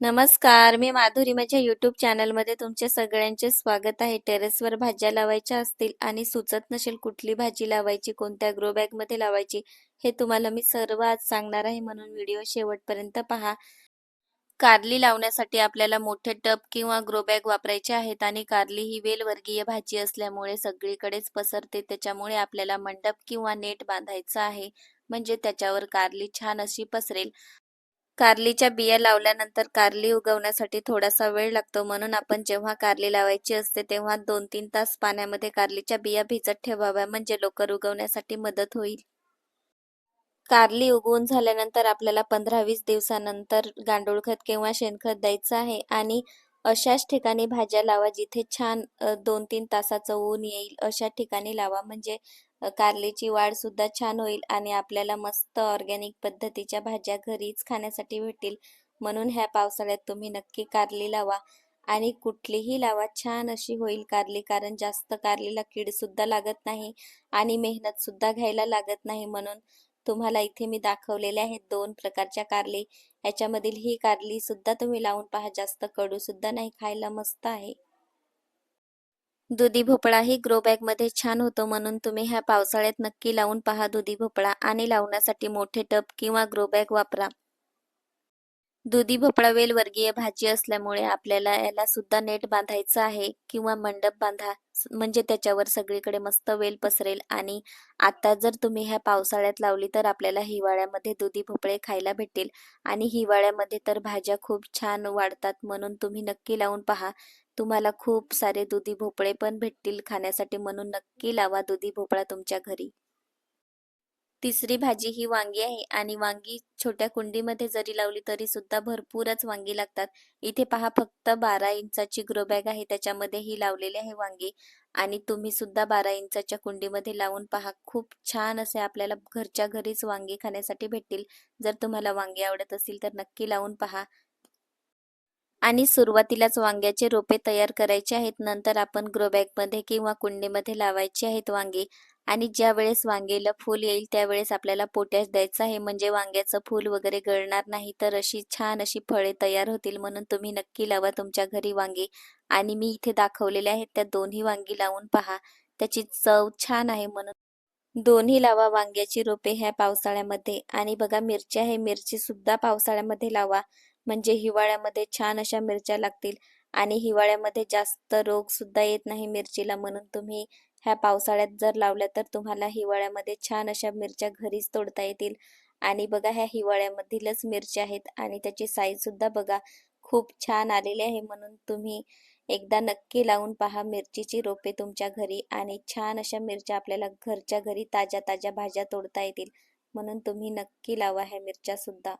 नमस्कार मी माधुरी. माझ्या यूट्यूब चॅनलमध्ये तुमच्या सगळ्यांचे स्वागत आहे. टेरेसवर भाज्या लावायच्या असतील आणि सुचत नसेल कुठली भाजी लावायची कोणत्या ग्रो बॅगमध्ये लावायची हे तुम्हाला मी सर्व आज सांगणार आहे. म्हणून व्हिडिओ शेवटपर्यंत पहा. कारली लावण्यासाठी आपल्याला मोठे टब किंवा ग्रो बॅग वापरायचे आहेत आणि कारली ही वेलवर्गीय भाजी असल्यामुळे सगळीकडेच पसरते. त्याच्यामुळे आपल्याला मंडप किंवा नेट बांधायचा आहे. म्हणजे त्याच्यावर कारली छान अशी पसरेल. कारलीच्या बिया लावल्यानंतर कारली उगवण्यासाठी थोडासा वेळ लागतो. म्हणून आपण जेव्हा कारली लावायची असते तेव्हा दोन तीन तास पाण्यामध्ये कारलीच्या बिया भिजत ठेवाव्या. म्हणजे लवकर उगवण्यासाठी मदत होईल. कारली उगवून झाल्यानंतर आपल्याला पंधरा वीस दिवसानंतर गांडूळ खत किंवा शेणखत द्यायचं आहे. आणि अशाच ठिकाणी भाज्या लावा जिथे छान दोन तीन तासाचं ऊन येईल अशा ठिकाणी लावा. म्हणजे कारलीची वाढ सुद्धा छान होईल आणि आपल्याला मस्त ऑर्गॅनिक पद्धतीच्या भाज्या घरीच खाण्यासाठी भेटतील. म्हणून ह्या पावसाळ्यात तुम्ही नक्की कारली लावा आणि कुठलीही लावा छान अशी होईल कारली कारण जास्त कारलीला कीड सुद्धा लागत नाही आणि मेहनत सुद्धा घ्यायला लागत नाही. म्हणून तुम्हाला इथे मी दाखवलेले आहेत दोन प्रकारच्या कारली. याच्यामधील ही कारली सुद्धा तुम्ही लावून पहा जास्त कडू सुद्धा नाही खायला मस्त आहे. दुधी भोपळा ही ग्रो बॅगमध्ये छान होतो म्हणून तुम्ही ह्या पावसाळ्यात नक्की लावून पहा दुधी भोपळा आणि लावण्यासाठी मोठे टब किंवा ग्रो बॅग वापरा. दुधी भोपळा वेल वर्गीय भाजी असल्यामुळे आपल्याला याला सुद्धा नेट बांधायचं आहे किंवा मंडप बांधा म्हणजे त्याच्यावर सगळीकडे मस्त वेल पसरेल. आणि आता जर तुम्ही ह्या पावसाळ्यात लावली तर आपल्याला हिवाळ्यामध्ये दुधी भोपळे खायला भेटतील. आणि हिवाळ्यामध्ये तर भाज्या खूप छान वाढतात म्हणून तुम्ही नक्की लावून पहा. तुम्हाला खूप सारे दुधी भोपळे पण भेटतील खाण्यासाठी म्हणून नक्की लावा दुधी भोपळा तुमच्या घरी. तिसरी भाजी ही वांगी आहे आणि वांगी छोट्या कुंडीमध्ये जरी लावली तरी सुद्धा भरपूरच वांगी लागतात. इथे पहा फक्त बारा इंचाची ग्रो बॅग आहे त्याच्यामध्ये ही लावलेली आहे वांगी. आणि तुम्ही सुद्धा बारा इंचाच्या कुंडीमध्ये लावून पहा खूप छान असे आपल्याला घरच्या घरीच वांगी खाण्यासाठी भेटतील. जर तुम्हाला वांगी आवडत असतील तर नक्की लावून पहा. आणि सुरुवातीलाच वांग्याचे रोपे तयार करायचे आहेत. नंतर आपण ग्रो बॅगमध्ये किंवा कुंडीमध्ये लावायचे आहेत वांगी. आणि ज्या वेळेस वांगेला फूल येईल त्यावेळेस आपल्याला पोटॅश द्यायचं आहे. म्हणजे वांग्याचं फूल वगैरे गळणार नाही तर अशी छान अशी फळे तयार होतील म्हणून तुम्ही नक्की लावा तुमच्या घरी वांगी. आणि मी इथे दाखवलेले आहेत त्या दोन्ही वांगी लावून पहा. त्याची चव छान आहे म्हणून. दोन्ही लावा वांग्याची रोपे ह्या पावसाळ्यामध्ये. आणि बघा मिरची आहे मिरची सुद्धा पावसाळ्यामध्ये लावा. म्हणजे हिवाळ्यामध्ये छान अशा मिरच्या लागतील. आणि हिवाळ्यामध्ये जास्त रोग सुद्धा येत नाही मिरचीला म्हणून तुम्ही ह्या पावसाळ्यात जर लावल्या तर तुम्हाला हिवाळ्यामध्ये छान अशा मिरच्या घरीच तोडता येतील. आणि बघा ह्या हिवाळ्यामधीलच मिरच्या आहेत आणि त्याची साईजसुद्धा बघा खूप छान आलेली आहे. म्हणून तुम्ही एकदा नक्की लावून पहा मिरचीची रोपे तुमच्या घरी आणि छान अशा मिरच्या आपल्याला घरच्या घरी ताज्या ताज्या भाज्या तोडता येतील. म्हणून तुम्ही नक्की लावा ह्या मिरच्या सुद्धा.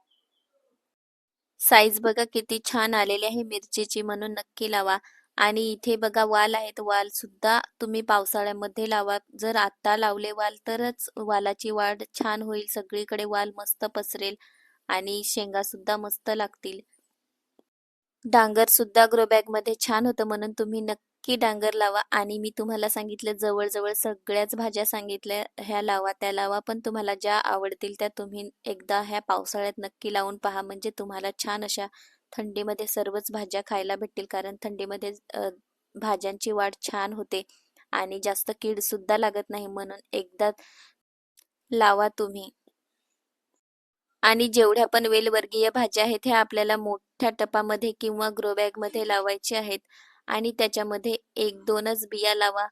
साईज बघा किती छान आलेली आहे मिरचीची. म्हणून नक्की लावा. आणि इथे बघा वाल आहेत. वाल सुद्धा तुम्ही पावसाळ्यामध्ये लावा. जर आता लावले वाल तरच वालाची वाढ छान होईल. सगळीकडे वाल मस्त पसरेल आणि शेंगा सुद्धा मस्त लागतील. डांगर सुद्धा ग्रो बॅगमध्ये छान होतं म्हणून तुम्ही नक्की डांगर लावा. आणि मी तुम्हाला सांगितलं जवळजवळ सगळ्याच भाज्या सांगितल्या ह्या लावा त्या लावा. पण तुम्हाला ज्या आवडतील त्या तुम्ही एकदा ह्या पावसाळ्यात नक्की लावून पहा. म्हणजे तुम्हाला छान अशा थंडीमध्ये सर्वच भाज्या खायला भेटतील कारण थंडीमध्ये भाज्यांची वाढ छान होते आणि जास्त कीड सुद्धा लागत नाही म्हणून एकदा लावा तुम्ही. आणि जेवढ्या पण वेलवर्गीय भाज्या आहेत ह्या आपल्याला मोठ्या टपामध्ये किंवा ग्रो बॅगमध्ये लावायचे आहेत आणि त्याच्यामध्ये एक दोनच बिया लावा.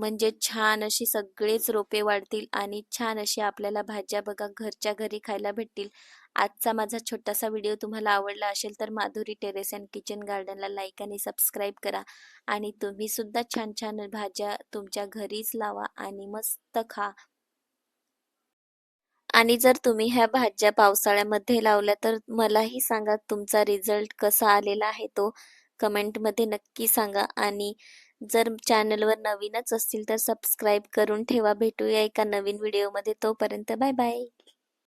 म्हणजे छान अशी सगळेच रोपे वाढतील आणि छान अशी आपल्याला भाज्या बघा घरच्या घरी खायला भेटतील. आजचा माझा छोटासा व्हिडिओ तुम्हाला आवडला असेल तर माधुरी टेरेस अँड किचन गार्डनला लाईक आणि सबस्क्राईब करा. आणि तुम्ही सुद्धा छान छान भाज्या तुमच्या घरीच लावा आणि मस्त खा. आणि जर तुम्ही ह्या भाज्या पावसाळ्यामध्ये लावल्या तर मलाही सांगा तुमचा रिझल्ट कसा आलेला आहे तो. कमेंटमध्ये नक्की सांगा. आणि जर चॅनलवर नवीनच असतील तर सबस्क्राईब करून ठेवा. भेटूया एका नवीन व्हिडिओमध्ये. तोपर्यंत बाय बाय.